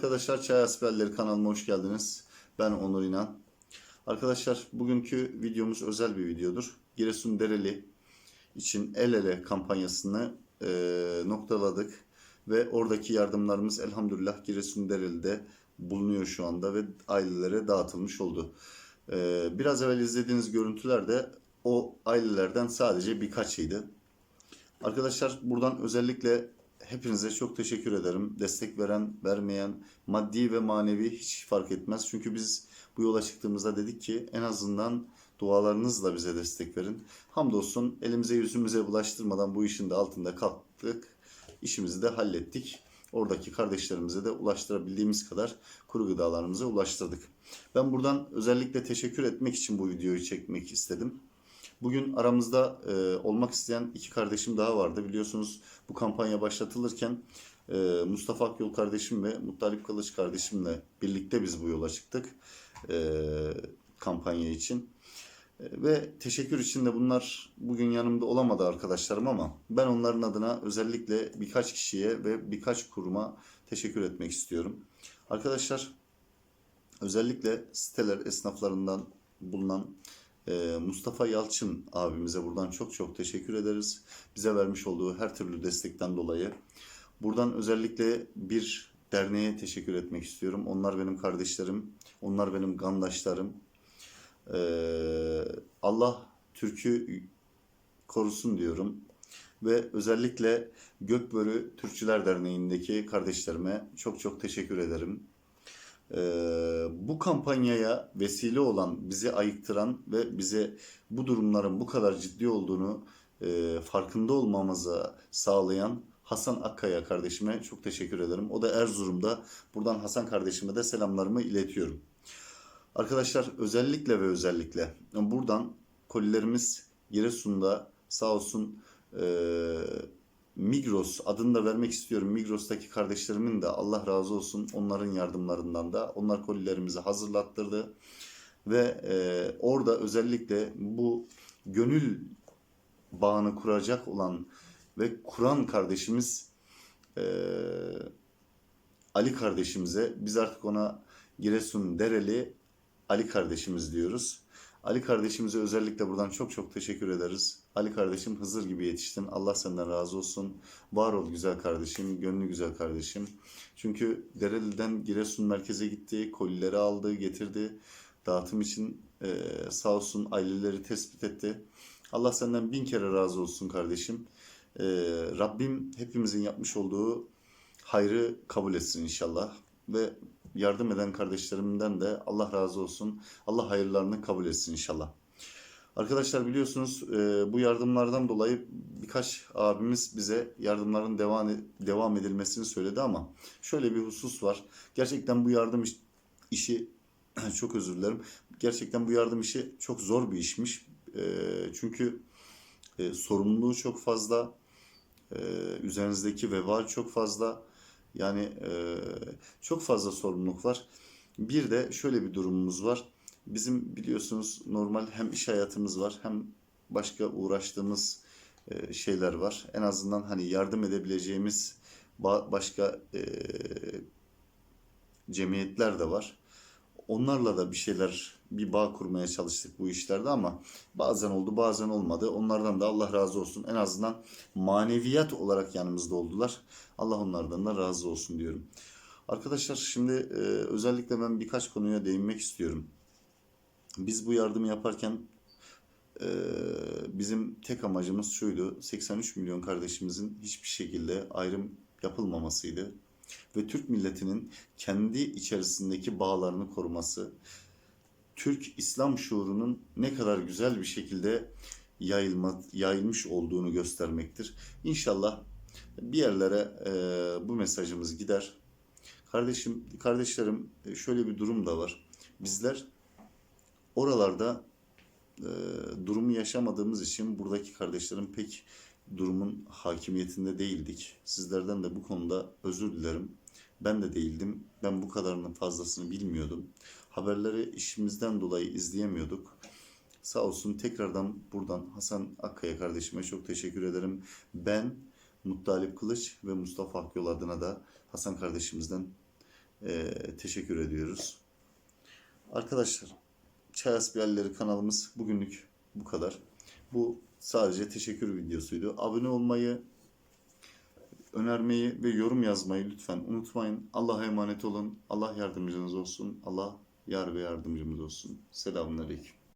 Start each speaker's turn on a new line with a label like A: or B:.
A: Arkadaşlar Çay Asperleri kanalıma hoş geldiniz. Ben Onur İnan. Arkadaşlar bugünkü videomuz özel bir videodur. Giresun Dereli için el ele kampanyasını e, noktaladık. Ve oradaki yardımlarımız elhamdülillah Giresun Dereli'de bulunuyor şu anda ve ailelere dağıtılmış oldu. E, biraz evvel izlediğiniz görüntüler de o ailelerden sadece birkaçıydı. Arkadaşlar buradan özellikle hepinize çok teşekkür ederim. Destek veren, vermeyen, maddi ve manevi hiç fark etmez. Çünkü biz bu yola çıktığımızda dedik ki en azından dualarınızla bize destek verin. Hamdolsun elimize yüzümüze bulaştırmadan bu işin de altında kalktık. İşimizi de hallettik. Oradaki kardeşlerimize de ulaştırabildiğimiz kadar kuru gıdalarımıza ulaştırdık. Ben buradan özellikle teşekkür etmek için bu videoyu çekmek istedim. Bugün aramızda e, olmak isteyen iki kardeşim daha vardı. Biliyorsunuz bu kampanya başlatılırken e, Mustafa Akyol kardeşim ve Muttalip Kılıç kardeşimle birlikte biz bu yola çıktık e, kampanya için. E, ve teşekkür için de bunlar bugün yanımda olamadı arkadaşlarım ama ben onların adına özellikle birkaç kişiye ve birkaç kuruma teşekkür etmek istiyorum. Arkadaşlar özellikle siteler esnaflarından bulunan Mustafa Yalçın abimize buradan çok çok teşekkür ederiz. Bize vermiş olduğu her türlü destekten dolayı. Buradan özellikle bir derneğe teşekkür etmek istiyorum. Onlar benim kardeşlerim, onlar benim gandaşlarım. Ee, Allah Türk'ü korusun diyorum. Ve özellikle Gökbörü Türkçüler Derneği'ndeki kardeşlerime çok çok teşekkür ederim. Ee, bu kampanyaya vesile olan, bizi ayıktıran ve bize bu durumların bu kadar ciddi olduğunu e, farkında olmamızı sağlayan Hasan Akkaya kardeşime çok teşekkür ederim. O da Erzurum'da. Buradan Hasan kardeşime de selamlarımı iletiyorum. Arkadaşlar özellikle ve özellikle buradan kolilerimiz Giresun'da sağ olsun e, Migros adını da vermek istiyorum. Migros'taki kardeşlerimin de Allah razı olsun onların yardımlarından da onlar kolilerimizi hazırlattırdı. Ve e, orada özellikle bu gönül bağını kuracak olan ve kuran kardeşimiz e, Ali kardeşimize biz artık ona Giresun Dereli Ali kardeşimiz diyoruz. Ali kardeşimize özellikle buradan çok çok teşekkür ederiz. Ali kardeşim Hızır gibi yetiştin. Allah senden razı olsun. Var ol güzel kardeşim, gönlü güzel kardeşim. Çünkü Dereli'den Giresun merkeze gitti, kolileri aldı, getirdi. Dağıtım için e, sağ olsun aileleri tespit etti. Allah senden bin kere razı olsun kardeşim. E, Rabbim hepimizin yapmış olduğu hayrı kabul etsin inşallah. Ve yardım eden kardeşlerimden de Allah razı olsun. Allah hayırlarını kabul etsin inşallah. Arkadaşlar biliyorsunuz e, bu yardımlardan dolayı birkaç abimiz bize yardımların devam devam edilmesini söyledi ama şöyle bir husus var. Gerçekten bu yardım iş- işi çok özür dilerim. Gerçekten bu yardım işi çok zor bir işmiş. E, çünkü e, sorumluluğu çok fazla. E, üzerinizdeki vebal çok fazla. Yani e, çok fazla sorumluluk var. Bir de şöyle bir durumumuz var. Bizim biliyorsunuz normal hem iş hayatımız var hem başka uğraştığımız e, şeyler var. En azından hani yardım edebileceğimiz ba- başka e, cemiyetler de var. Onlarla da bir şeyler, bir bağ kurmaya çalıştık bu işlerde ama bazen oldu bazen olmadı. Onlardan da Allah razı olsun. En azından maneviyat olarak yanımızda oldular. Allah onlardan da razı olsun diyorum. Arkadaşlar şimdi e, özellikle ben birkaç konuya değinmek istiyorum. Biz bu yardımı yaparken e, bizim tek amacımız şuydu. 83 milyon kardeşimizin hiçbir şekilde ayrım yapılmamasıydı. Ve Türk milletinin kendi içerisindeki bağlarını koruması, Türk İslam şuurunun ne kadar güzel bir şekilde yayılma, yayılmış olduğunu göstermektir. İnşallah bir yerlere e, bu mesajımız gider. Kardeşim, kardeşlerim e, şöyle bir durum da var. Bizler oralarda e, durumu yaşamadığımız için buradaki kardeşlerim pek durumun hakimiyetinde değildik. Sizlerden de bu konuda özür dilerim. Ben de değildim. Ben bu kadarının fazlasını bilmiyordum. Haberleri işimizden dolayı izleyemiyorduk. Sağ olsun tekrardan buradan Hasan Akkaya kardeşime çok teşekkür ederim. Ben Muttalip Kılıç ve Mustafa Akyol adına da Hasan kardeşimizden e, teşekkür ediyoruz. Arkadaşlar Çay Asbiyalleri kanalımız bugünlük bu kadar. Bu sadece teşekkür videosuydu. Abone olmayı, önermeyi ve yorum yazmayı lütfen unutmayın. Allah'a emanet olun. Allah yardımcınız olsun. Allah yar ve yardımcımız olsun. Selamünaleyküm.